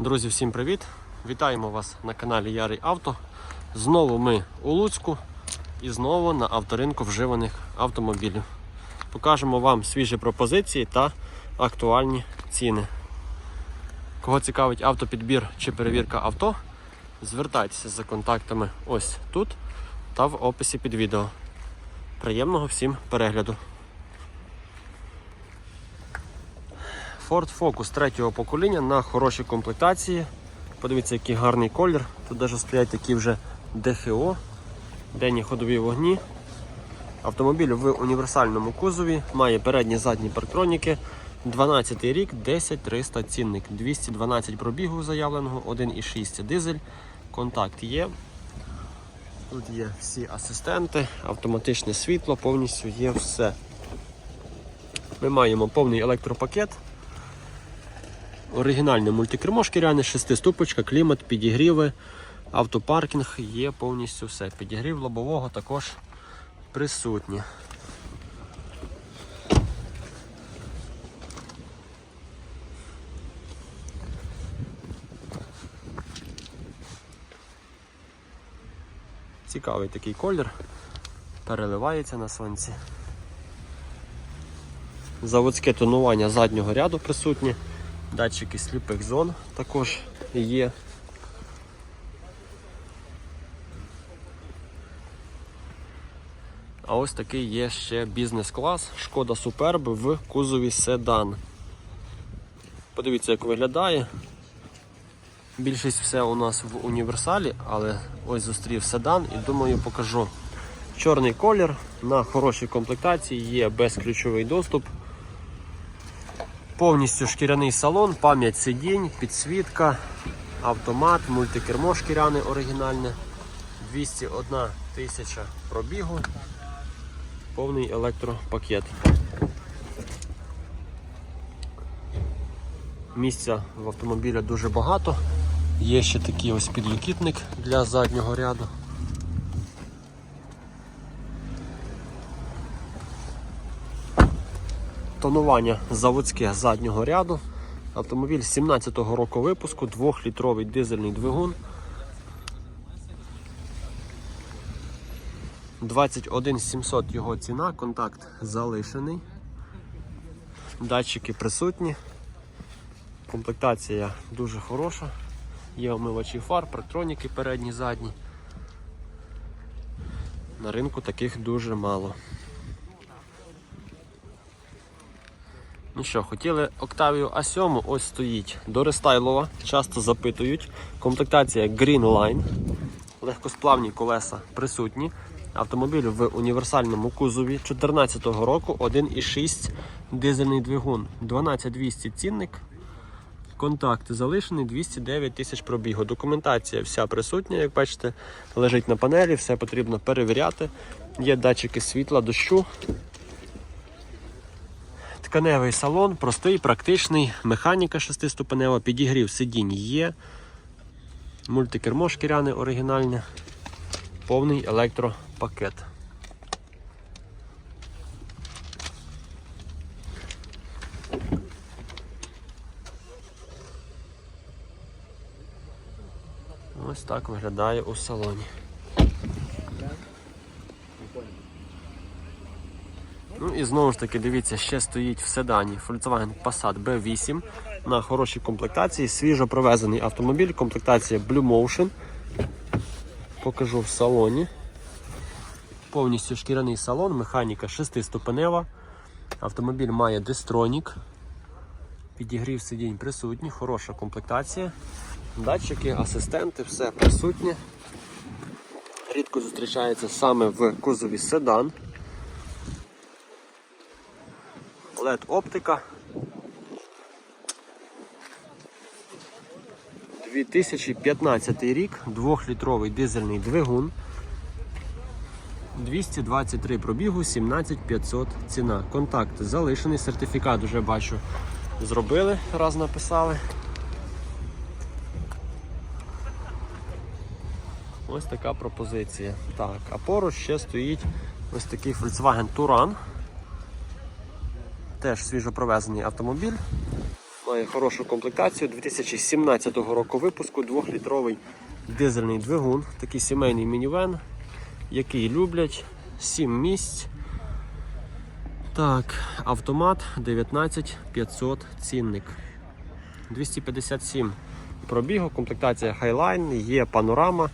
Друзі, всім привіт! Вітаємо вас на каналі Ярий Авто. Знову ми у Луцьку і знову на авторинку вживаних автомобілів. Покажемо вам свіжі пропозиції та актуальні ціни. Кого цікавить автопідбір чи перевірка авто, звертайтеся за контактами ось тут та в описі під відео. Приємного всім перегляду! Ford Focus третього покоління на хорошій комплектації. Подивіться, який гарний колір. Тут навіть стоять такі вже ДФО, денні ходові вогні. Автомобіль в універсальному кузові, має передні задні парктроніки. 12 рік, 10300 цінник, 212 пробігу заявленого, 1,6 дизель. Контакт є. Тут є всі асистенти, автоматичне світло, повністю є все. Ми маємо повний електропакет. Оригінальне мультикермо шкіряне, шестиступочка, клімат, підігріви, автопаркінг, є повністю все. Підігрів лобового також присутні. Цікавий такий колір, переливається на сонці. Заводське тонування заднього ряду присутнє. Датчики сліпих зон також є. А ось такий є ще бізнес-клас Шкода Суперб в кузові седан. Подивіться, як виглядає. Більшість все у нас в універсалі, але ось зустрів седан і думаю покажу. Чорний колір на хорошій комплектації, є безключовий доступ. Повністю шкіряний салон, пам'ять сидінь, підсвітка, автомат, мультикермо шкіряне оригінальне, 201 тисяча пробігу, повний електропакет. Місця в автомобілі дуже багато. Є ще такий ось підлокітник для заднього ряду. Тонування заводське заднього ряду. Автомобіль 17-го року випуску, 2-літровий дизельний двигун. 21 700 його ціна, контакт залишений. Датчики присутні. Комплектація дуже хороша. Є омивачі фар, парктроніки передні, задні. На ринку таких дуже мало. Ну що, хотіли Octavia A7, ось стоїть до рестайлова, часто запитують. Комплектація Green Line, легкосплавні колеса присутні. Автомобіль в універсальному кузові 2014 року 1,6 дизельний двигун, 12200 цінник. Контакт залишений 209 тисяч пробігу. Документація вся присутня, як бачите, лежить на панелі, все потрібно перевіряти. Є датчики світла, дощу. Тканевий салон, простий, практичний, механіка шестиступенева, підігрів сидінь є. Мультикермо шкіряне оригінальне, повний електропакет. Ось так виглядає у салоні. Ну і знову ж таки, дивіться, ще стоїть в седані Volkswagen Passat B8 на хорошій комплектації, свіжо провезений автомобіль, комплектація Blue Motion. Покажу в салоні. Повністю шкіряний салон, механіка шестиступенева. Автомобіль має дистронік. Підігрів сидінь присутній, хороша комплектація. Датчики, асистенти, все присутнє. Рідко зустрічається саме в кузові седан. LED оптика. 2015 рік, 2-літровий дизельний двигун. 223 пробігу, 17500 ціна. Контакт залишений, сертифікат вже бачу зробили, раз написали. Ось така пропозиція. Так, а поруч ще стоїть ось такий Volkswagen Touran. Теж свіжопровезений автомобіль. Має хорошу комплектацію 2017 року випуску, 2-літровий дизельний двигун, такий сімейний мінівен, який люблять, 7 місць. Так, автомат 19500 цінник. 257 пробігу, комплектація Highline, є панорама,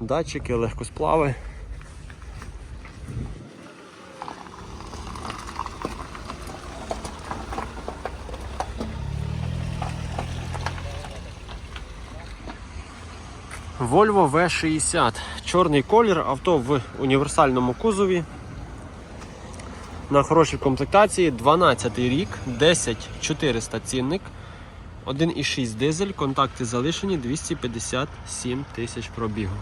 датчики, легкосплави. Volvo V60. Чорний колір, авто в універсальному кузові. На хорошій комплектації 12 рік, 10400 цінник, 1,6 дизель, контакти залишені, 257 тисяч пробігу.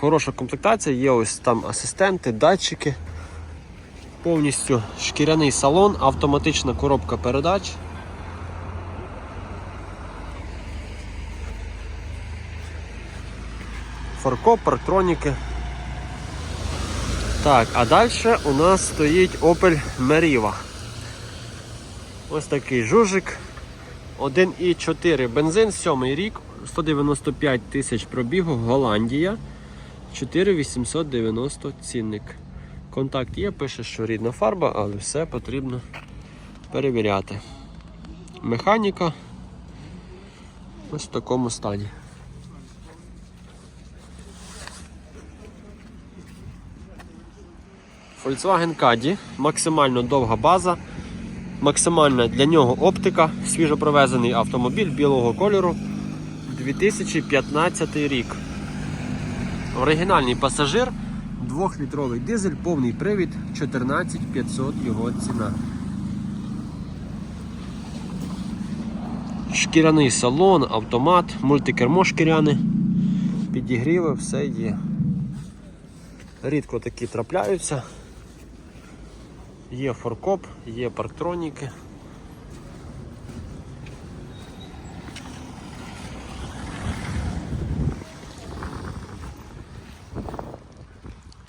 Хороша комплектація, є ось там асистенти, датчики, повністю шкіряний салон, автоматична коробка передач. Фаркоп, парктроніки. Так, а далі у нас стоїть Opel Meriva. Ось такий жужик. 1,4 бензин, 7 рік, 195 тисяч пробігу, Голландія. 4890 цінник. Контакт є, пише, що рідна фарба, але все потрібно перевіряти. Механіка ось в такому стані. Volkswagen Caddy, максимально довга база, максимальна для нього оптика, свіжопровезений автомобіль білого кольору 2015 рік. Оригінальний пасажир, 2-літровий дизель, повний привід, 14500 його ціна. Шкіряний салон, автомат, мультикермо шкіряне, підігріви, все є. Рідко такі трапляються. Є форкоп, є парктроніки.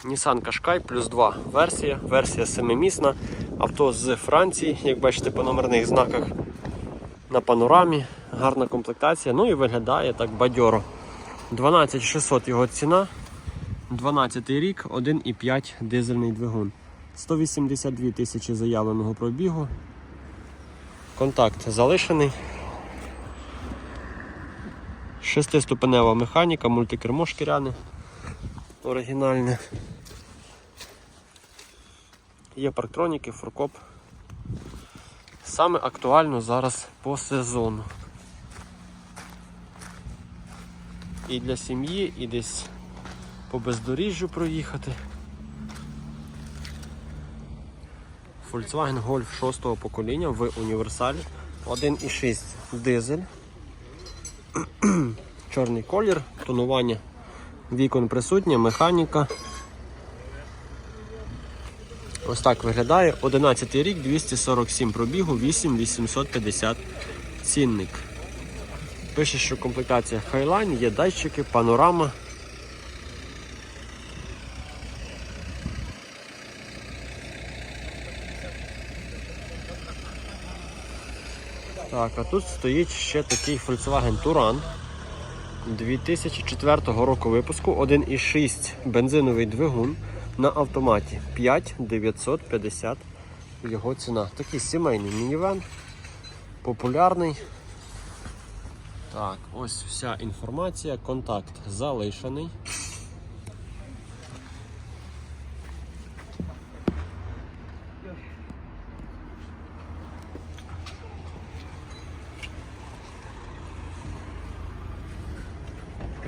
Nissan Qashqai плюс 2 версія, версія 7-місна, авто з Франції, як бачите по номерних знаках на панорамі, гарна комплектація, ну і виглядає так бадьоро. 12600 його ціна, 12 рік, 1,5 дизельний двигун. 182 тисячі заявленого пробігу. Контакт залишений. Шестиступенева механіка, мультикермо шкіряне. Оригінальне. Є парктроніки, фуркоп. Саме актуально зараз по сезону. І для сім'ї, і десь по бездоріжжю проїхати. Volkswagen Golf 6 покоління в універсалі. 1,6 дизель. Чорний колір, тонування вікон присутнє, механіка. Ось так виглядає. 11 рік, 247 пробігу, 8850 цінник. Пише, що комплектація Highline, є датчики, панорама. Так, а тут стоїть ще такий Volkswagen Touran 2004 року випуску, 1,6 бензиновий двигун на автоматі 5950 його ціна. Такий сімейний мінівен, популярний. Так, ось вся інформація, контакт залишений.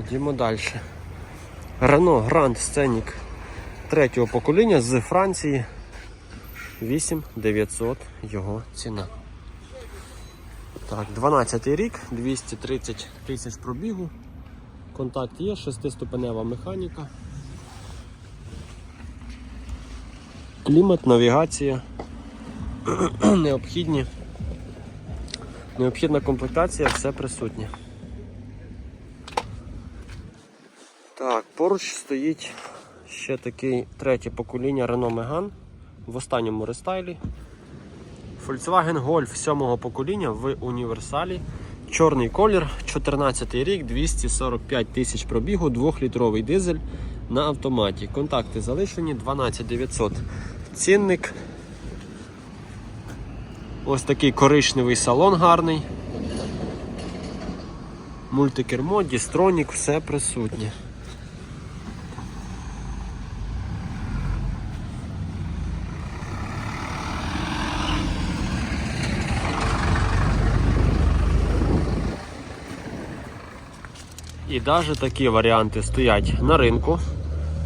Ходімо далі. Renault Grand Scenic третього покоління з Франції. 8900 його ціна. Так, 12 рік, 230 тисяч пробігу. Контакт є, шестиступенева механіка. Клімат, навігація. Необхідні. Необхідна комплектація, все присутнє. Так, поруч стоїть ще такий третє покоління Renault Megane в останньому рестайлі. Volkswagen Golf 7 покоління в універсалі. Чорний колір, 14 рік, 245 тисяч пробігу, 2-літровий дизель на автоматі. Контакти залишені 12900. Цінник. Ось такий коричневий салон гарний. Мультикермо, дістронік, все присутнє. І навіть такі варіанти стоять на ринку.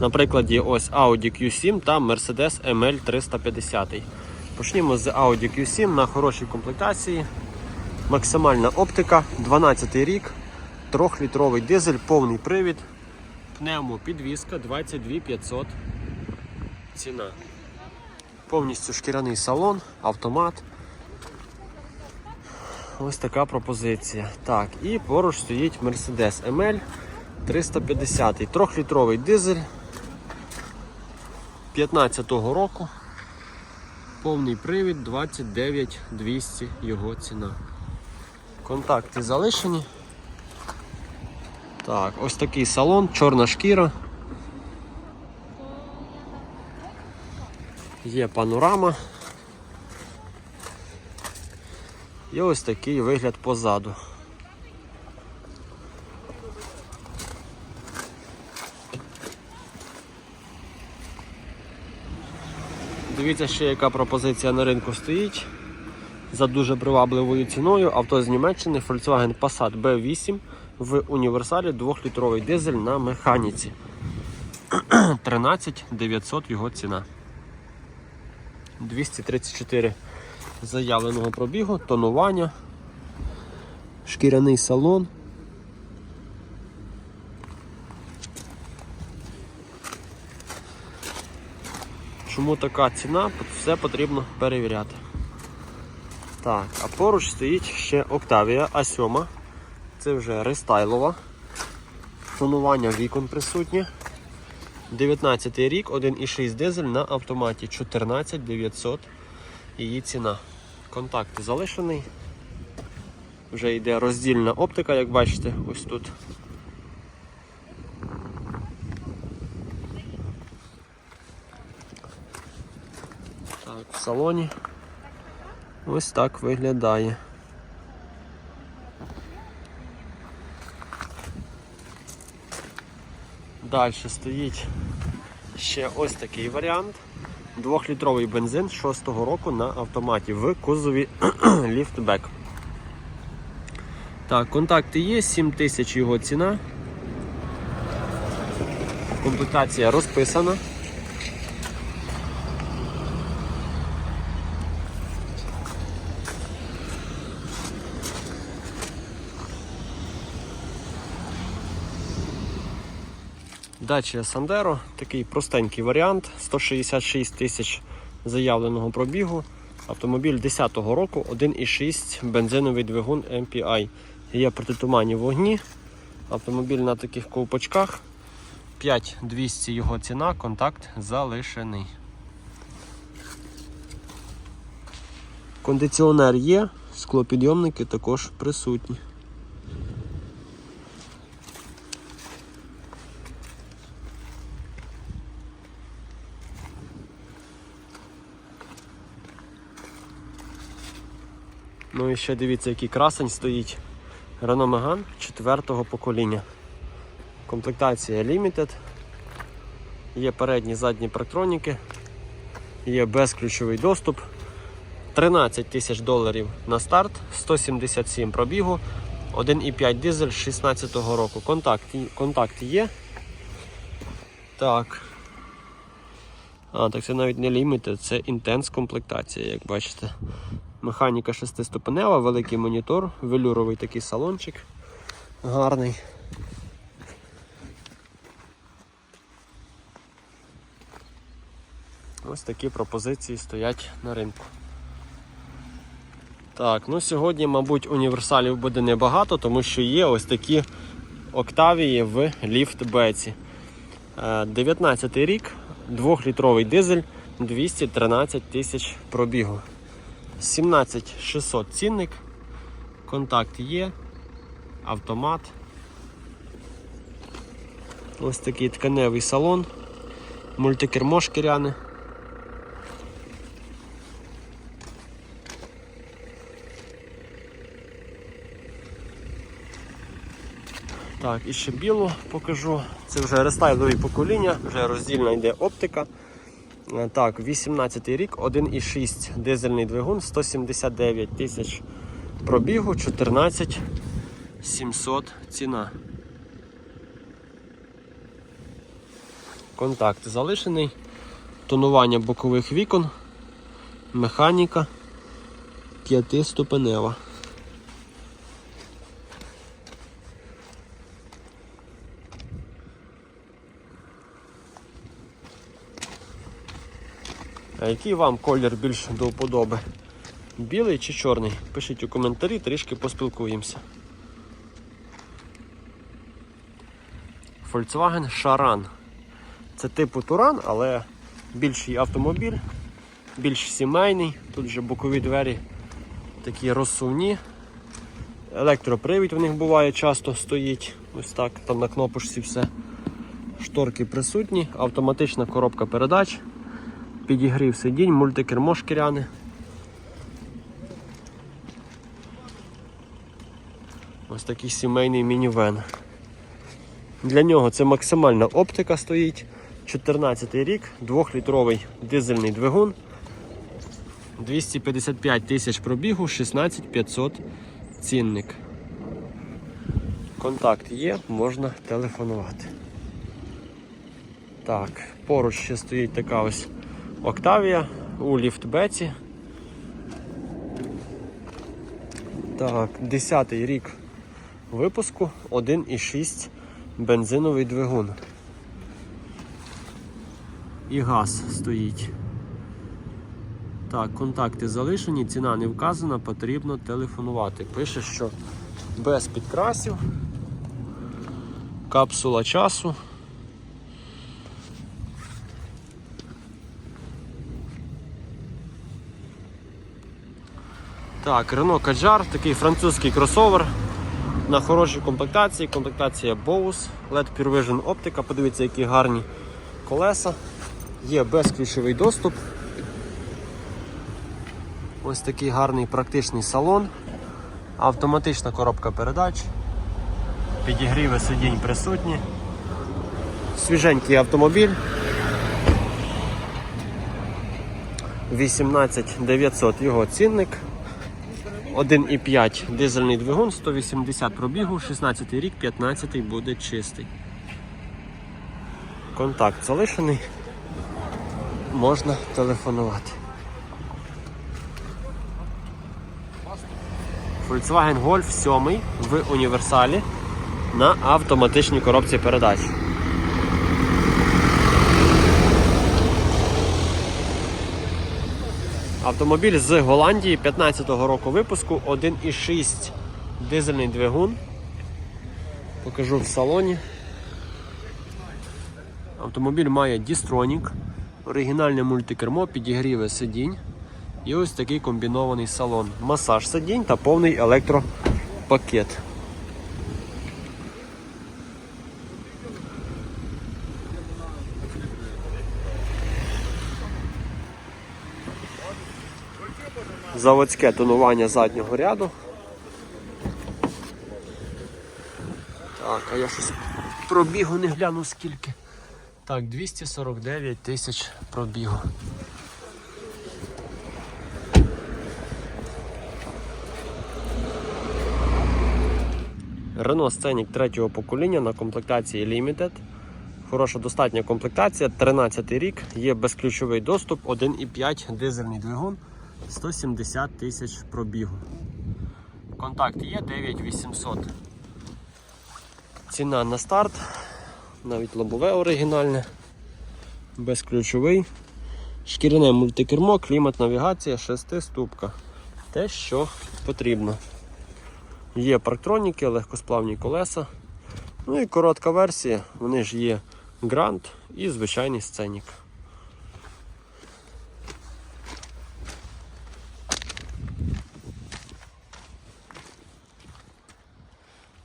На прикладі ось Audi Q7 та Mercedes ML 350. Почнімо з Audi Q7 на хорошій комплектації. Максимальна оптика, 12 рік, 3-літровий дизель, повний привід, пневмопідвізка 22 500 ціна. Повністю шкіряний салон, автомат. Ось така пропозиція. Так, і поруч стоїть Mercedes ML 350. 3-літровий дизель 15-го року. Повний привід 29 200 його ціна. Контакти залишені. Так, ось такий салон, чорна шкіра. Є панорама. І ось такий вигляд позаду. Дивіться ще яка пропозиція на ринку стоїть. За дуже привабливою ціною авто з Німеччини Volkswagen Passat B8 в універсалі 2-літровий дизель на механіці. 13 900 його ціна. 234 заявленого пробігу, тонування, шкіряний салон. Чому така ціна? Все потрібно перевіряти. Так, а поруч стоїть ще Octavia A7. Це вже рестайлова. Тонування вікон присутнє. 19 рік, 1,6 дизель на автоматі 14 900 її ціна. Контакт залишений. Вже йде роздільна оптика, як бачите, ось тут. Так, в салоні ось так виглядає. Далі стоїть ще ось такий варіант. Двохлітровий бензин 6-го року на автоматі в кузові ліфтбек. Так, контакти є, 7 тисяч його ціна. Комплектація розписана. Дача Сандеро, такий простенький варіант, 166 тисяч заявленого пробігу. Автомобіль 10-го року, 1,6 бензиновий двигун MPI. Є протитуманні вогні. Автомобіль на таких ковпачках. 5200 його ціна, контакт залишений. Кондиціонер є, склопідйомники також присутні. Ну і ще дивіться, який красень стоїть. Renault Megane 4-го покоління. Комплектація Limited. Є передні задні парктроніки, є безключовий доступ. 13 тисяч доларів на старт, 177 пробігу, 1,5 дизель 16-го року. Контакт, контакт є. Так. А, так це навіть не Limited, це Intense комплектація, як бачите. Механіка шестиступенева, великий монітор, велюровий такий салончик. Гарний. Ось такі пропозиції стоять на ринку. Так, ну сьогодні, мабуть, універсалів буде небагато, тому що є ось такі Октавії в ліфтбеці. 19 рік, 2-літровий дизель, 213 тисяч пробігу. 17600 цінник. Контакт є. Автомат. Ось такий тканевий салон. Мультикермо шкіряне. Так, і ще білу покажу. Це вже рестайлові покоління, вже роздільна йде оптика. Е, Так, 18 рік, 1,6 дизельний двигун, 179 тисяч пробігу, 14 700 ціна. Контакт залишений, тонування бокових вікон, механіка п'ятиступенева. А який вам колір більш до вподоби? Білий чи чорний? Пишіть у коментарі, трішки поспілкуємося. Volkswagen Charan. Це типу Туран, але більший автомобіль, більш сімейний. Тут вже бокові двері такі розсувні. Електропривід в них буває часто стоїть. Ось так, там на кнопочці все. Шторки присутні, автоматична коробка передач підігрів сидінь, мультикермо шкіряне. Ось такий сімейний мінівен. Для нього це максимальна оптика стоїть. 14 рік, 2-літровий дизельний двигун. 255 тисяч пробігу, 16500 цінник. Контакт є, можна телефонувати. Так, поруч ще стоїть така ось Октавія у ліфтбеці. Так, 10 й рік випуску 1,6 бензиновий двигун. І газ стоїть. Так, контакти залишені, ціна не вказана, потрібно телефонувати. Пише, що без підкрасів, капсула часу. Так, Renault Kadjar, такий французький кросовер на хорошій комплектації. Комплектація Bose, LED Pure Vision оптика. Подивіться, які гарні колеса. Є безключовий доступ. Ось такий гарний практичний салон. Автоматична коробка передач. Підігріви сидінь присутні. Свіженький автомобіль. 18900 його цінник. 1,5 дизельний двигун, 180 пробігу, 16 рік, 15 буде чистий. Контакт залишений. Можна телефонувати. Volkswagen Golf 7 в універсалі на автоматичній коробці передач. Автомобіль з Голландії 15-го року випуску 1,6 дизельний двигун. Покажу в салоні. Автомобіль має Distronic, оригінальне мультикермо, підігріве сидінь і ось такий комбінований салон. Масаж сидінь та повний електропакет. Заводське тонування заднього ряду. Так, а я щось пробігу не гляну скільки. Так, 249 тисяч пробігу. Renault Scenic третього покоління на комплектації Limited. Хороша достатня комплектація, 13 рік, є безключовий доступ, 1,5 дизельний двигун, 170 тисяч пробігу. Контакт є 9800. Ціна на старт, навіть лобове оригінальне, безключовий. Шкіряне мультикермо, клімат, навігація, шестиступка. Те, що потрібно. Є парктроніки, легкосплавні колеса. Ну і коротка версія, вони ж є Grand і звичайний сценік.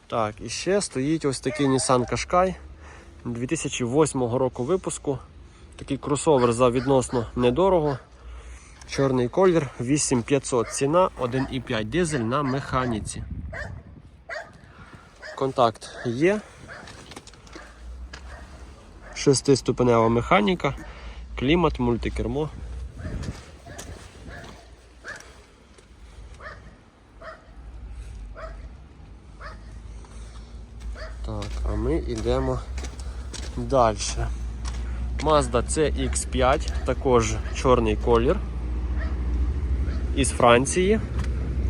Так, і ще стоїть ось такий Nissan Qashqai 2008 року випуску. Такий кросовер за відносно недорого. Чорний колір 8500 ціна, 1,5 дизель на механіці. Контакт є. Шестиступенева механіка, клімат, мультикермо. Так, а ми йдемо далі. Mazda CX5, також чорний колір. Із Франції.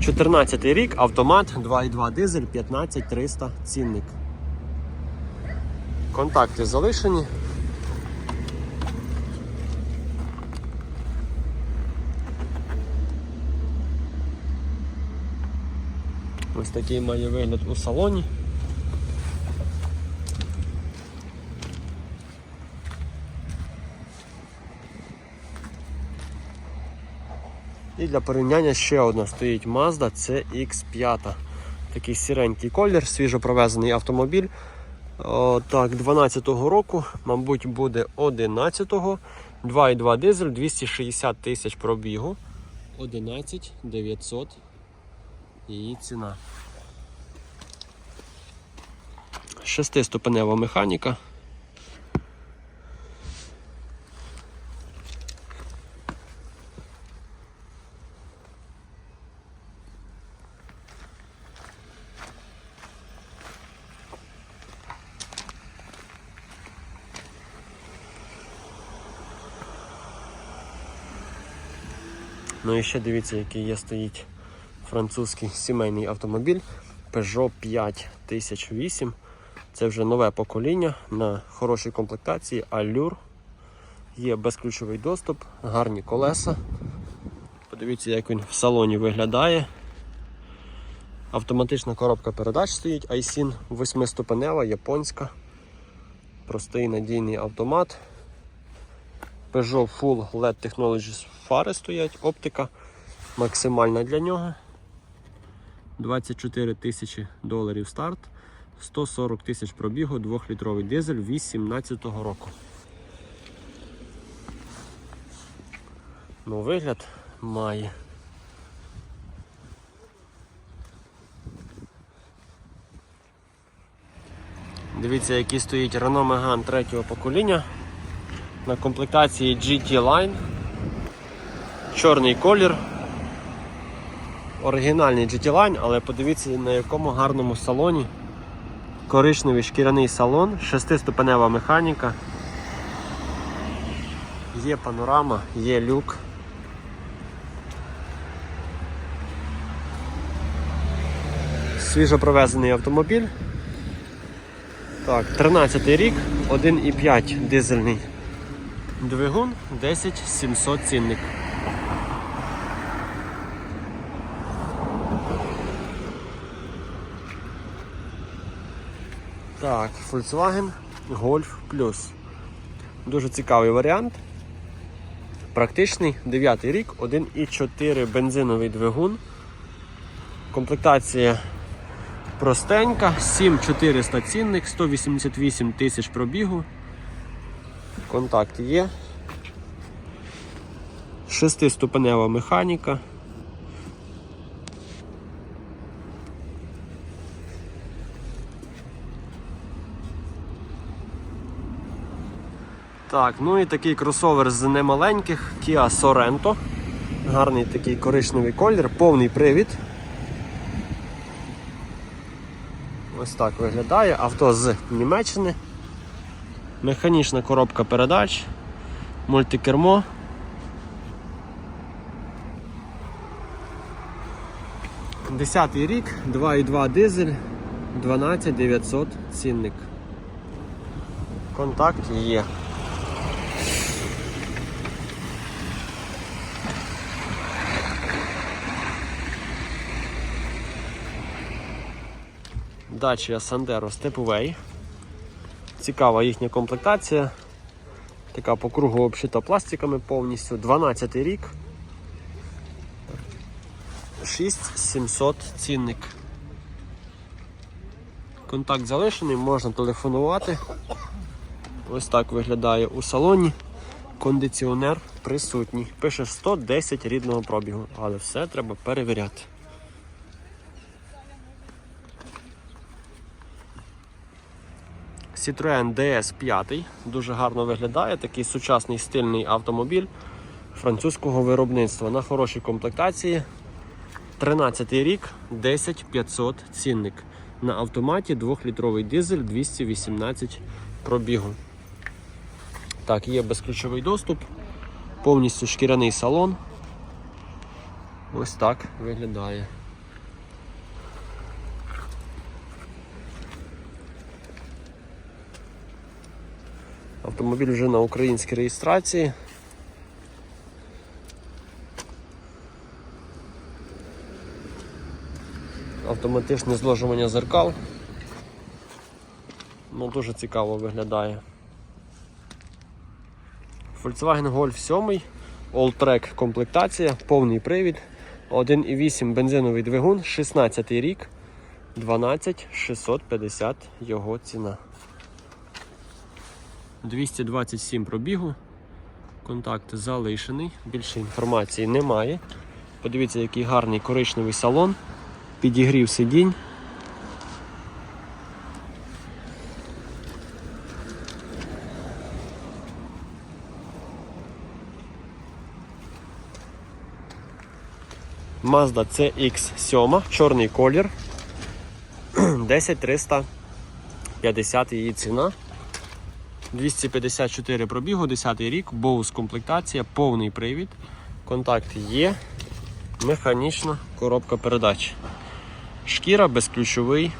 14 рік, автомат, 2,2 дизель, 15300 цінник. Контакти залишені. Ось такий має вигляд у салоні. І для порівняння ще одна стоїть Mazda CX5. Такий сіренький колір, свіжопровезений автомобіль. О, так, 12-го року, мабуть, буде 11-го. 2,2 дизель, 260 тисяч пробігу. 11 900 її ціна. Шестиступенева механіка. Ну і ще дивіться, який є стоїть французький сімейний автомобіль Peugeot 5008. Це вже нове покоління на хорошій комплектації Allure. Є безключовий доступ, гарні колеса. Подивіться, як він в салоні виглядає. Автоматична коробка передач стоїть iSIN 8-ступенева, японська. Простий надійний автомат. Peugeot Full LED Technologies фари стоять, оптика максимальна для нього. 24 тисячі доларів старт, 140 тисяч пробігу, 2-літровий дизель 18 року. Ну, вигляд має. Дивіться, який стоїть Renault Megane третього покоління на комплектації GT Line. Чорний колір. Оригінальний GT Line, але подивіться на якому гарному салоні. Коричневий шкіряний салон, шестиступенева механіка. Є панорама, є люк. Свіжо провезений автомобіль. Так, 13 рік, 1,5 дизельний двигун, 10 700 цінник. Так, Volkswagen Golf Plus. Дуже цікавий варіант. Практичний 9 рік, 1,4 бензиновий двигун. Комплектація простенька, 7400 цінник, 188 тисяч пробігу. Контакт є. Шестиступенева механіка. Так, ну і такий кросовер з немаленьких Kia Sorento. Гарний такий коричневий колір, повний привід. Ось так виглядає. Авто з Німеччини. Механічна коробка передач, мультикермо. Десятий рік, 2,2 дизель, 12 900 цінник. Контакт є. Dacia Sandero Stepway. Цікава їхня комплектація. Така по кругу обшита пластиками повністю. 12 рік. 6700 цінник. Контакт залишений, можна телефонувати. Ось так виглядає у салоні. Кондиціонер присутній. Пише 110 рідного пробігу, але все треба перевіряти. Citroën DS5 дуже гарно виглядає, такий сучасний стильний автомобіль французького виробництва на хорошій комплектації. 13 рік, 10500 цінник. На автоматі 2-літровий дизель 218 пробігу. Так, є безключовий доступ, повністю шкіряний салон. Ось так виглядає. Автомобіль вже на українській реєстрації. Автоматичне зложування зеркал. Ну, дуже цікаво виглядає. Volkswagen Golf 7, All-Track комплектація, повний привід, 1,8 бензиновий двигун, 16 рік, 12 650 його ціна. 227 пробігу. Контакт залишений, більше інформації немає. Подивіться, який гарний коричневий салон, підігрів сидінь. Mazda CX7, чорний колір. 10350 її ціна. 254 пробігу, 10 рік, боус комплектація, повний привід. Контакт є. Механічна коробка передач. Шкіра безключовий.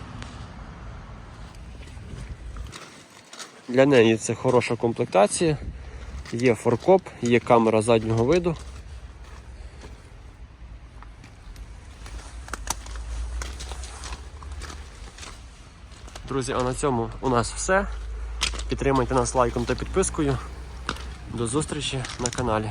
Для неї це хороша комплектація. Є форкоп, є камера заднього виду. Друзі, а на цьому у нас все. Підтримуйте нас лайком та підпискою. До зустрічі на каналі.